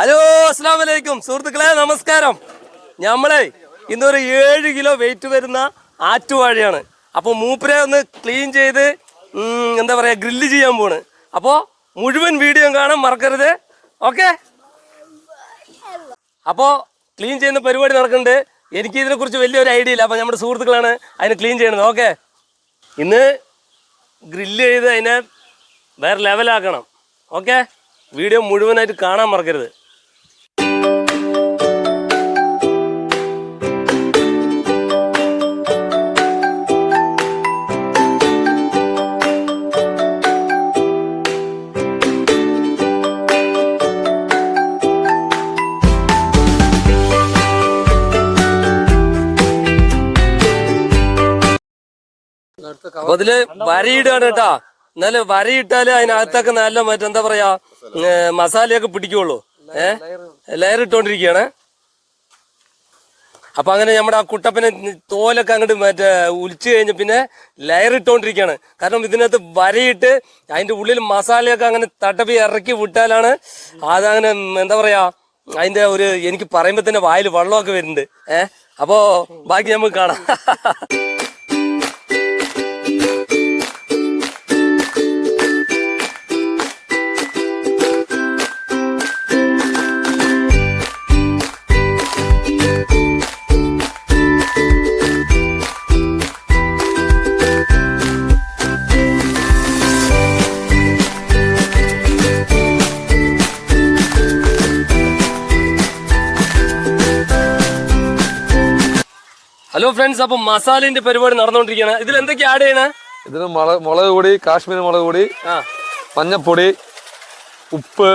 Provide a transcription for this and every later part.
Hello അസ്സാം വലൈക്കും സുഹൃത്തുക്കളെ നമസ്കാരം. നമ്മളെ ഇന്നൊരു ഏഴ് കിലോ വെയിറ്റ് വരുന്ന ആറ്റുവാഴയാണ്. അപ്പോൾ മൂപ്പരെ ഒന്ന് ക്ലീൻ ചെയ്ത് എന്താ പറയുക ഗ്രില്ല് ചെയ്യാൻ പോണ്. അപ്പോൾ മുഴുവൻ വീഡിയോ കാണാൻ മറക്കരുത്. ഓക്കെ അപ്പോൾ ക്ലീൻ ചെയ്യുന്ന പരിപാടി നടക്കുന്നുണ്ട്. എനിക്ക് ഇതിനെക്കുറിച്ച് വലിയൊരു ഐഡിയ ഇല്ല. അപ്പോൾ നമ്മുടെ സുഹൃത്തുക്കളാണ് അതിനെ ക്ലീൻ ചെയ്യണത് ഓക്കെ ഇന്ന് ഗ്രില്ല് ചെയ്ത് അതിനെ വേറെ ലെവലാക്കണം ഓക്കെ വീഡിയോ മുഴുവനായിട്ട് കാണാൻ മറക്കരുത്. അപ്പൊ അതിൽ വരയിടുകയാണ് കേട്ടാ. എന്നാൽ വരയിട്ടാൽ അതിനകത്തൊക്കെ നല്ല മറ്റെന്താ പറയാ മസാലയൊക്കെ പിടിക്കുള്ളൂ ഏഹ് ലെയർ ഇട്ടോണ്ടിരിക്കുകയാണ് അപ്പൊ അങ്ങനെ നമ്മുടെ ആ കുട്ടപ്പനെ തോലൊക്കെ അങ്ങോട്ട് മറ്റേ ഉലിച്ചു കഴിഞ്ഞ പിന്നെ ലെയർ ഇട്ടോണ്ടിരിക്കുകയാണ് കാരണം ഇതിനകത്ത് വരയിട്ട് അതിന്റെ ഉള്ളിൽ മസാലയൊക്കെ അങ്ങനെ തട്ടപ്പി ഇറക്കി വിട്ടാലാണ് അതങ്ങനെ എന്താ പറയാ അതിന്റെ ഒരു എനിക്ക് പറയുമ്പോ തന്നെ വായിൽ വെള്ളമൊക്കെ വരുന്നുണ്ട്. ഏഹ് അപ്പോ ബാക്കി നമുക്ക് കാണാം. ഹലോ ഫ്രണ്ട്സ് അപ്പൊ മസാലിന്റെ പരിപാടി നടന്നുകൊണ്ടിരിക്കുകയാണ്. ഇതിൽ എന്തൊക്കെ ആഡ് ചെയ്യണേ? ഇതിന് മുളക് മുളക് പൊടി കാശ്മീരി മുളക് പൊടി മഞ്ഞപ്പൊടി ഉപ്പ്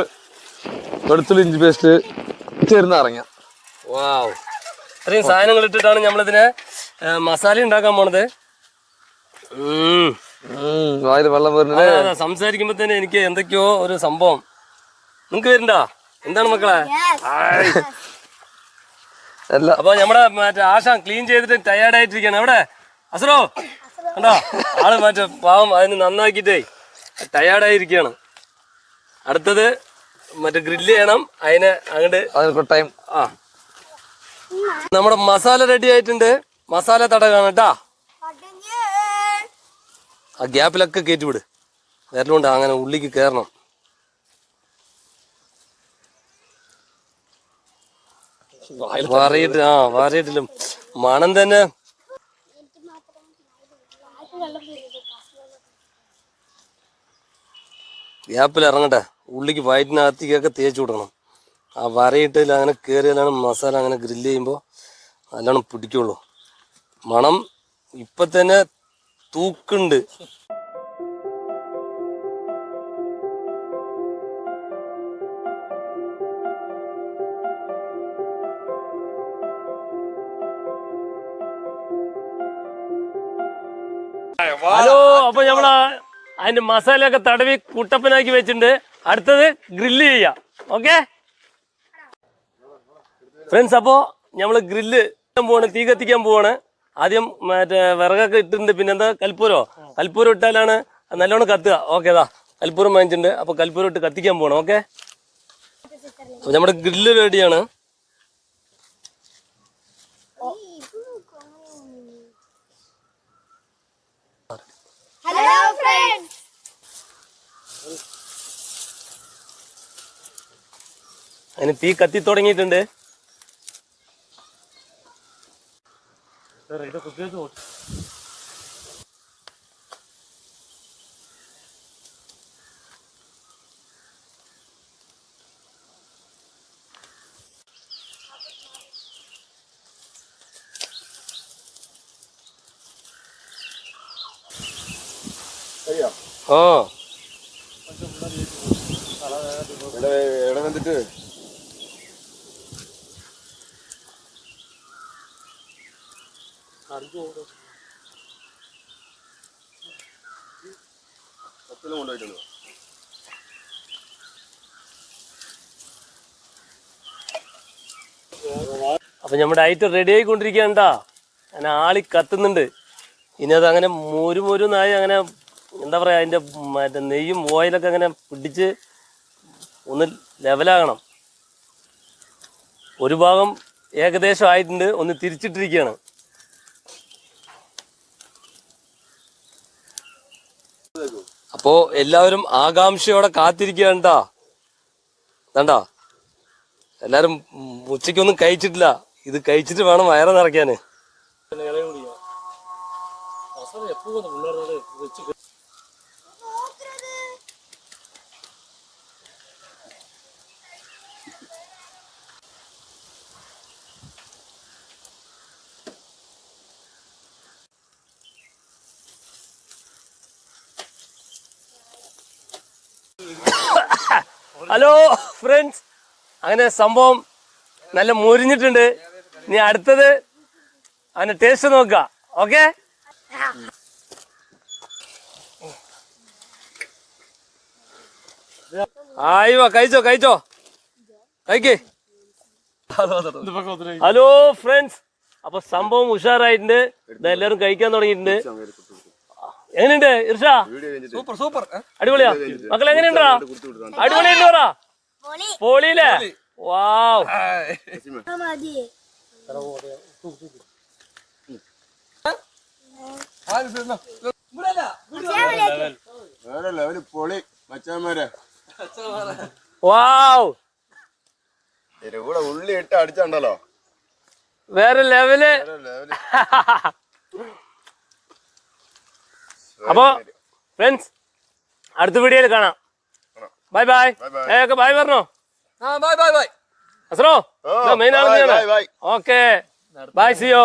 വെളുത്തുള്ളി ഇഞ്ചി പേസ്റ്റ് ചേർന്ന് ഇറങ്ങ വാവ് ഇത്രയും സാധനങ്ങൾ ഇട്ടിട്ടാണ് നമ്മളിതിനെ മസാല ഉണ്ടാക്കാൻ പോണത്. വായിൽ വെള്ളം വരുന്നത് സംസാരിക്കുമ്പോ തന്നെ എനിക്ക് എന്തൊക്കെയോ ഒരു സംഭവം. നിങ്ങക്ക് വരണ്ട എന്താണ് മക്കളെ? അപ്പൊ നമ്മുടെ മറ്റേ ആശാൻ ക്ലീൻ ചെയ്തിട്ട് ടയേർഡ് ആയിട്ടിരിക്കാണ് എവിടെ? അസറോ? കണ്ടോ? ആൾ മറ്റേ പാവം അതിന് നന്നാക്കിട്ടേ ടയേർഡായിരിക്കാണ് അടുത്തത് മറ്റേ ഗ്രില്ല് ചെയ്യണം. അതിനെ അങ്ങോട്ട് ടൈം ആ. നമ്മുടെ മസാല റെഡി ആയിട്ടുണ്ട്. മസാല തടകാണ് കേട്ടാ ആ ഗ്യാപ്പിലൊക്കെ കയറ്റി വിട്. വരലുണ്ട്. അങ്ങനെ ഉള്ളിക്ക് കയറണം വറിയിട്ട് ആ വാറിയിട്ടിലും മണം തന്നെ. ഗ്യാപ്പിൽ ഇറങ്ങട്ടെ. ഉള്ളിക്ക് വയറ്റിനകത്തേക്കൊക്കെ തേച്ച് വിടണം. ആ വരയിട്ട് അങ്ങനെ കയറിയാലാണ് മസാല അങ്ങനെ ഗ്രില്ല് ചെയ്യുമ്പോൾ നല്ലോണം പിടിക്കുള്ളൂ. മണം ഇപ്പം തന്നെ തൂക്കുണ്ട്. ഹലോ അപ്പൊ നമ്മൾ അതിന്റെ മസാലയൊക്കെ തടവി കുട്ടപ്പനാക്കി വെച്ചിട്ടുണ്ട്. അടുത്തത് ഗ്രില്ല് ചെയ്യാം. ഓക്കെ ഫ്രണ്ട്സ് അപ്പോ നമ്മൾ ഗ്രില്ല് പോവാണ് തീ കത്തിക്കാൻ പോവാണ്. ആദ്യം മറ്റേ വിറകൊക്കെ ഇട്ടിട്ടുണ്ട്. പിന്നെന്താ കൽപ്പൂരോ? കൽപ്പൂരം ഇട്ടാലാണ് നല്ലോണം കത്തുക. ഓക്കെ ദാ. കൽപ്പൂരം വാങ്ങിച്ചിട്ടുണ്ട്. അപ്പൊ കൽപ്പൂരം ഇട്ട് കത്തിക്കാൻ പോകണം ഓക്കെ അപ്പോൾ നമ്മുടെ ഗ്രില്ല് റെഡിയാണ് ഹലോ ഫ്രണ്ട്സ് അതിന് തീ കത്തി തുടങ്ങിയിട്ടുണ്ട് ആ ഇവിടെ വന്നിട്ട് അപ്പൊ നമ്മുടെ ഐറ്റം റെഡി ആയിക്കൊണ്ടിരിക്കണ്ടാ അങ്ങനെ ആളി കത്തുന്നുണ്ട്. ഇനി അത് അങ്ങനെ മോരു മോരുന്നായി അങ്ങനെ എന്താ പറയാ അതിന്റെ മറ്റേ നെയ്യും ഓയിലൊക്കെ അങ്ങനെ പിടിച്ച് ഒന്ന് ലെവലാകണം ഒരു ഭാഗം ഏകദേശം ആയിട്ടുണ്ട്. ഒന്ന് തിരിച്ചിട്ടിരിക്കുകയാണ്. അപ്പോ എല്ലാവരും ആകാംക്ഷയോടെ കാത്തിരിക്കണ്ട കണ്ടാ എല്ലാരും ഉച്ചക്കൊന്നും കഴിച്ചിട്ടില്ല. ഇത് കഴിച്ചിട്ട് വേണം വയറ് നിറയ്ക്കാന്. ഹലോ ഫ്രണ്ട്സ് അങ്ങനെ സംഭവം നല്ല മുരിഞ്ഞിട്ടുണ്ട്. ഇനി അടുത്തത് അതിന്റെ ടേസ്റ്റ് നോക്കുക. ഓക്കെ ആയിവാ കഴിച്ചോ കഴിച്ചോ? കഴിക്കേ. ഹലോ ഫ്രണ്ട്സ് അപ്പൊ സംഭവം ഉഷാറായിട്ടുണ്ട്. എല്ലാരും കഴിക്കാൻ തുടങ്ങിയിട്ടുണ്ട്. എങ്ങനെയുണ്ട് ഇർഷ? Super super. അടിപൊളിയാ. മക്കൾ എങ്ങനെയുണ്ടാ? അടിപൊളിയുണ്ട് പറ. പൊളിയില്ലേ? വാവ്. വേറെ ലെവൽ പൊളി മച്ചാന്മാരെ. വാവ്. ഇതിന്റെ കൂടെ ഉള്ളി ഇട്ട് അടിച്ചണ്ടല്ലോ. വേറെ ലെവൽ. വേറെ ലെവൽ. അപ്പോ ഫ്രണ്ട്സ് അടുത്ത വീഡിയോയിൽ കാണാം. Bye bye Bye. Bye. ഏ ബൈ പറഞ്ഞോ? ബൈ ബൈ ബൈ അസറോ മെയിൻ bye. ഓക്കെ ബൈ സിയോ